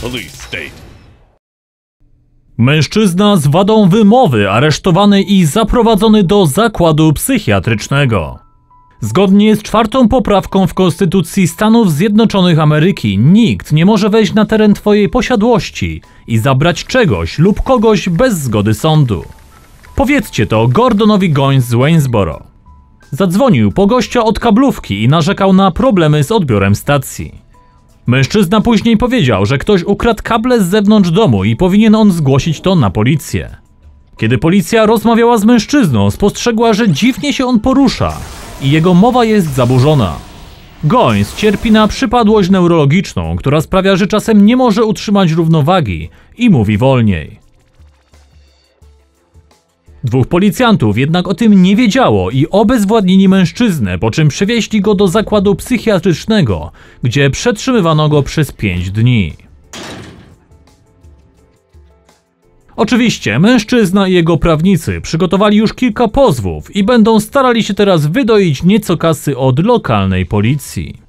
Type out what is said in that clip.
Police State. Mężczyzna z wadą wymowy aresztowany i zaprowadzony do zakładu psychiatrycznego. Zgodnie z czwartą poprawką w Konstytucji Stanów Zjednoczonych Ameryki nikt nie może wejść na teren Twojej posiadłości i zabrać czegoś lub kogoś bez zgody sądu. Powiedzcie to Gordonowi Goins z Waynesboro. Zadzwonił po gościa od kablówki i narzekał na problemy z odbiorem stacji. Mężczyzna później powiedział, że ktoś ukradł kable z zewnątrz domu i powinien on zgłosić to na policję. Kiedy policja rozmawiała z mężczyzną, spostrzegła, że dziwnie się on porusza i jego mowa jest zaburzona. Goins cierpi na przypadłość neurologiczną, która sprawia, że czasem nie może utrzymać równowagi i mówi wolniej. Dwóch policjantów jednak o tym nie wiedziało i obezwładnili mężczyznę, po czym przewieźli go do zakładu psychiatrycznego, gdzie przetrzymywano go przez pięć dni. Oczywiście mężczyzna i jego prawnicy przygotowali już kilka pozwów i będą starali się teraz wydoić nieco kasy od lokalnej policji.